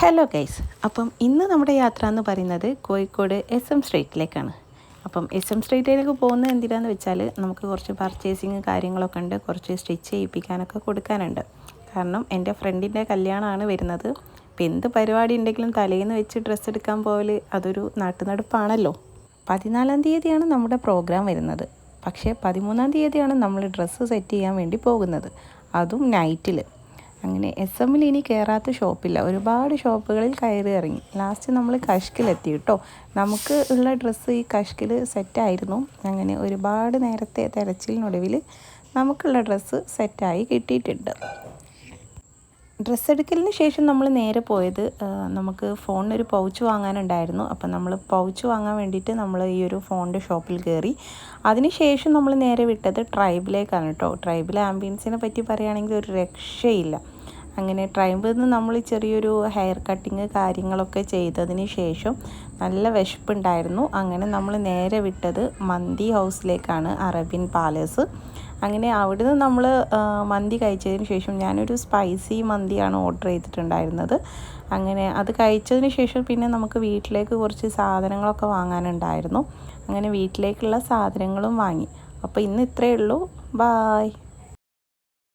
Hello guys അപ്പം ഇന്ന് നമ്മുടെ യാത്ര എന്ന് പറയുന്നത് കോഴിക്കോട് എസ് എം സ്ട്രീറ്റിലേക്കാണ് അപ്പം എസ് എം സ്ട്രീറ്റിലേക്ക് പോകുന്നത് എന്തിനാന്ന് വെച്ചാൽ നമുക്ക് കുറച്ച് പർച്ചേസിങ് കാര്യങ്ങളൊക്കെ ഉണ്ട്. കുറച്ച് സ്റ്റിച്ച് ചെയ്യിപ്പിക്കാനൊക്കെ കൊടുക്കാനുണ്ട്. കാരണം എന്റെ ഫ്രണ്ടിന്റെ കല്യാണമാണ് വരുന്നത്. അപ്പം എന്ത് പരിപാടി ഉണ്ടെങ്കിലും തലേന്ന് വെച്ച് ഡ്രസ്സ് എടുക്കാൻ പോകൽ അതൊരു നാട്ടുനടപ്പാണല്ലോ. പതിനാലാം തീയതിയാണ് നമ്മുടെ പ്രോഗ്രാം വരുന്നത്. പക്ഷേ പതിമൂന്നാം തീയതിയാണ് നമ്മൾ ഡ്രസ്സ് സെറ്റ് ചെയ്യാൻ വേണ്ടി പോകുന്നത്. അതും നൈറ്റിൽ അങ്ങനെ എസ് എമ്മിൽ ഇനി കയറാത്ത ഷോപ്പില്ല. ഒരുപാട് ഷോപ്പുകളിൽ കയറി ഇറങ്ങി. ലാസ്റ്റ് നമ്മൾ കഷ്കിലെത്തി കേട്ടോ നമുക്ക് ഉള്ള ഡ്രസ്സ് ഈ കഷ്കിൽ സെറ്റായിരുന്നു അങ്ങനെ ഒരുപാട് നേരത്തെ തിരച്ചിലിനൊടുവിൽ നമുക്കുള്ള ഡ്രസ്സ് സെറ്റായി കിട്ടിയിട്ടുണ്ട്. ഡ്രസ്സ് എടുക്കലിന് ശേഷം നമ്മൾ നേരെ പോയത് നമുക്ക് ഫോണിനൊരു പൗച്ച് വാങ്ങാനുണ്ടായിരുന്നു. അപ്പം നമ്മൾ പൗച്ച് വാങ്ങാൻ വേണ്ടിയിട്ട് നമ്മൾ ഈ ഒരു ഫോണിന്റെ ഷോപ്പിൽ കയറി. അതിനുശേഷം നമ്മൾ നേരെ വിട്ടത് ട്രൈബിലേക്കാണ് കേട്ടോ. ട്രൈബിൽ ആംബിയൻസിനെ പറ്റി പറയുകയാണെങ്കിൽ ഒരു രക്ഷയില്ല. അങ്ങനെ ട്രൈബിൽ നിന്ന് നമ്മൾ ചെറിയൊരു ഹെയർ കട്ടിങ് കാര്യങ്ങളൊക്കെ ചെയ്തതിന് ശേഷം നല്ല വിശപ്പുണ്ടായിരുന്നു. അങ്ങനെ നമ്മൾ നേരെ വിട്ടത് മന്തി ഹൗസിലേക്കാണ് അറബിൻ പാലസ്. അങ്ങനെ അവിടുന്ന് നമ്മൾ മന്തി കഴിച്ചതിന് ശേഷം ഞാനൊരു സ്പൈസി മന്തിയാണ് ഓർഡർ ചെയ്തിട്ടുണ്ടായിരുന്നത്. അങ്ങനെ അത് കഴിച്ചതിന് ശേഷം പിന്നെ നമുക്ക് വീട്ടിലേക്ക് കുറച്ച് സാധനങ്ങളൊക്കെ വാങ്ങാനുണ്ടായിരുന്നു. അങ്ങനെ വീട്ടിലേക്കുള്ള സാധനങ്ങളും വാങ്ങി. അപ്പോൾ ഇന്ന് ഇത്രയേ ഉള്ളൂ. ബായ്